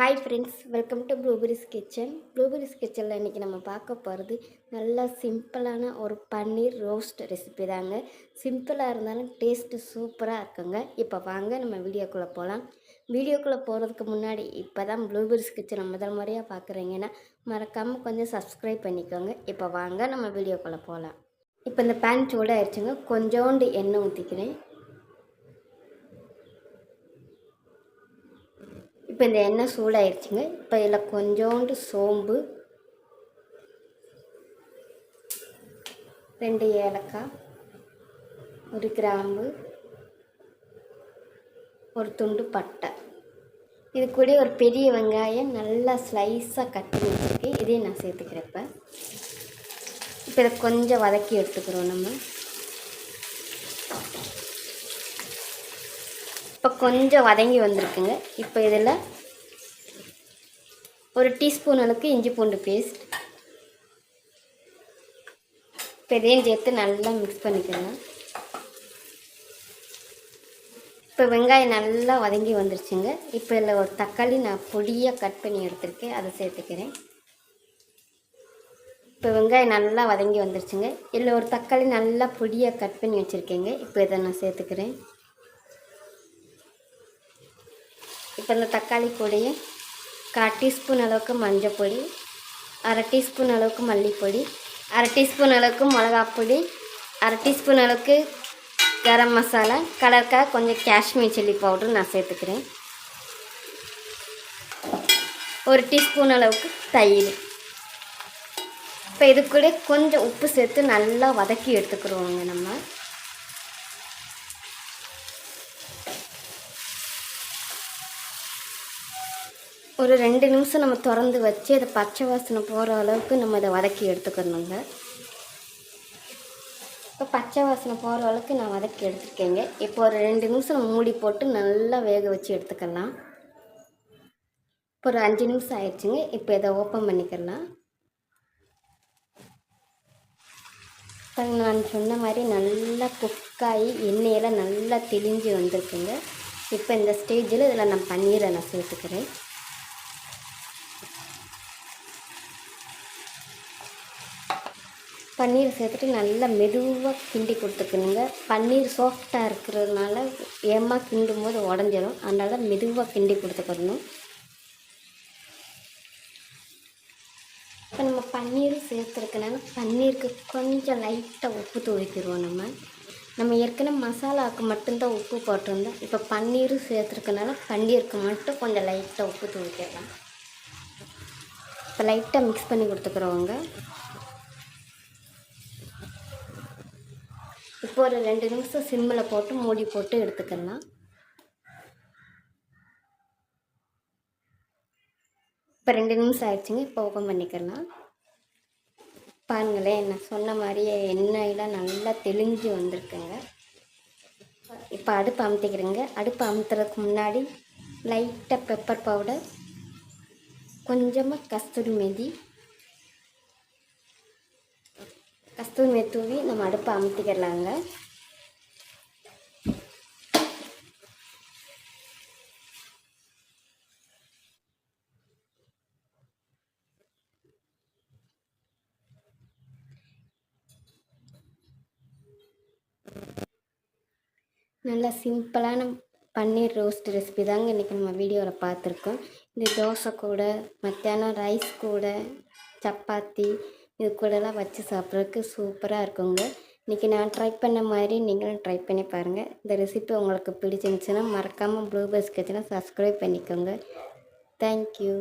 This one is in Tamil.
Hi friends welcome to blueberries kitchen blueberries கிச்சனில் இன்றைக்கி நம்ம பார்க்க போகிறது நல்லா சிம்பிளான ஒரு பன்னீர் ரோஸ்ட் ரெசிபி தாங்க. சிம்பிளாக இருந்தாலும் டேஸ்ட்டு சூப்பராக இருக்குங்க. இப்போ வாங்க நம்ம வீடியோக்குள்ளே போகலாம் வீடியோக்குள்ளே போகிறதுக்கு முன்னாடி இப்போ தான் ப்ளூபெரிஸ் கிச்சனை முதல் முறையாக பார்க்குறீங்கன்னா மறக்காமல் கொஞ்சம் சப்ஸ்கிரைப் பண்ணிக்கோங்க. இப்போ வாங்க நம்ம வீடியோக்குள்ளே போகலாம் இப்போ இந்த பேன் சூடாகிடுச்சுங்க கொஞ்சோண்டு எண்ணெய் ஊற்றிக்கிறேன் இப்போ இந்த எண்ணெய் சூடாயிருச்சுங்க. இப்போ இதில் கொஞ்சோண்டு சோம்பு ரெண்டு ஏலக்காய் ஒரு கிராம்பு ஒரு துண்டு பட்டை. இது கூட ஒரு பெரிய வெங்காயம் நல்லா ஸ்லைஸாக கட் பண்ணி வச்சுருக்கு இதையும் நான் சேர்த்துக்கிறப்ப இப்போ இதை கொஞ்சம் வதக்கி எடுத்துக்கிறோம் நம்ம. இப்போ கொஞ்சம் வதங்கி வந்திருக்குங்க. இப்போ இதில் ஒரு டீஸ்பூன் அளவுக்கு இஞ்சி பூண்டு பேஸ்ட். இப்போ இதையும் சேர்த்து நல்லா மிக்ஸ் பண்ணிக்கலாம் இப்போ வெங்காயம் நல்லா வதங்கி வந்துருச்சுங்க. இப்போ இதில் ஒரு தக்காளி நான் பொடியாக கட் பண்ணி எடுத்துருக்கேன். அதை சேர்த்துக்கிறேன். இப்போ வெங்காயம் நல்லா வதங்கி வந்துருச்சுங்க. இதில் ஒரு தக்காளி நல்லா பொடியாக கட் பண்ணி வச்சுருக்கேங்க. இப்போ இதை நான் சேர்த்துக்கிறேன். இப்போ இந்த தக்காளி பொடி கால் டீஸ்பூன் அளவுக்கு மஞ்சள் பொடி அரை டீஸ்பூன் அளவுக்கு மல்லிப்பொடி அரை டீஸ்பூன் அளவுக்கு மிளகாப்பொடி அரை டீஸ்பூன் அளவுக்கு கரம் மசாலா கலருக்காக கொஞ்சம் காஷ்மீர் சில்லி பவுடர் நான் சேர்த்துக்கிறேன். ஒரு டீஸ்பூன் அளவுக்கு தயிர். இப்போ இது கூட கொஞ்சம் உப்பு சேர்த்து நல்லா வதக்கி எடுத்துக்கிறோங்க நம்ம. ஒரு ரெண்டு நிமிஷம் நம்ம திறந்து வச்சு அதை பச்சை வாசனை போகிற அளவுக்கு நம்ம இதை வதக்கி எடுத்துக்கணுங்க. இப்போ பச்சை வாசனை போகிற அளவுக்கு நான் வதக்கி எடுத்துருக்கேங்க. இப்போ ஒரு ரெண்டு நிமிஷம் நம்ம மூடி போட்டு நல்லா வேக வச்சு எடுத்துக்கலாம். இப்போ ஒரு அஞ்சு நிமிஷம் ஆயிடுச்சுங்க. இப்போ இதை ஓப்பன் பண்ணிக்கலாம். நான் சொன்ன மாதிரி நல்லா குக்காகி எண்ணெயெல்லாம் நல்லா தெளிஞ்சு வந்திருக்குங்க. இப்போ இந்த ஸ்டேஜில் இதில் நான் பன்னீரை நான் சேர்த்துக்கிறேன். பன்னீர் சேர்த்துட்டு நல்லா மெதுவாக கிண்டி கொடுத்துக்கணுங்க. பன்னீர் சாஃப்டாக இருக்கிறதுனால ஏமா கிண்டும் போது உடஞ்சிடும் அதனால் மெதுவாக கிண்டி கொடுத்துக்கணும். இப்போ நம்ம பன்னீர் சேர்த்துருக்கனால பன்னீருக்கு கொஞ்சம் லைட்டாக உப்பு துவைக்கிடுவோம் நம்ம. நம்ம ஏற்கனவே மசாலாவுக்கு மட்டும்தான் உப்பு போட்டிருந்தோம். இப்போ பன்னீரும் சேர்த்துருக்கனால பன்னீருக்கு மட்டும் கொஞ்சம் லைட்டாக உப்பு துவைக்கிடலாம் இப்போ லைட்டாக மிக்ஸ் பண்ணி கொடுத்துக்குறவங்க இப்போ ஒரு ரெண்டு நிமிஷம் சிம்மில் போட்டு மூடி போட்டு எடுத்துக்கலாம் இப்போ ரெண்டு நிமிஷம் ஆயிடுச்சுங்க இப்போ ஓப்பன் பண்ணிக்கலாம் பாருங்களேன் நான் சொன்ன மாதிரியே எண்ணெயெல்லாம் நல்லா தெளிஞ்சு வந்திருக்குங்க. இப்போ அடுப்பு அமுத்திக்கிறேங்க. அடுப்பு அமுத்துறதுக்கு முன்னாடி லைட்டாக பெப்பர் பவுடர் கொஞ்சமாக கஸ்தூரி மெதி கஸ்தூரி தூவி நம்ம அடுப்பை அமுத்திக்கிறலாங்க நல்லா சிம்பிளான பன்னீர் ரோஸ்ட் ரெசிபி தாங்க இன்றைக்கி நம்ம வீடியோவில் பார்த்துருக்கோம். இந்த தோசை கூட மத்தியானம் ரைஸ் கூட சப்பாத்தி இது கூடலாம் வச்சு சாப்பிட்றதுக்கு சூப்பராக இருக்குங்க. இன்றைக்கி நான் ட்ரை பண்ண மாதிரி நீங்களும் ட்ரை பண்ணி பாருங்கள் இந்த ரெசிபி உங்களுக்கு பிடிச்சிருந்துச்சுன்னா மறக்காமல் ப்ளூ பஸ் கிச்சனை சப்ஸ்கிரைப் பண்ணிக்கோங்க தேங்க்யூ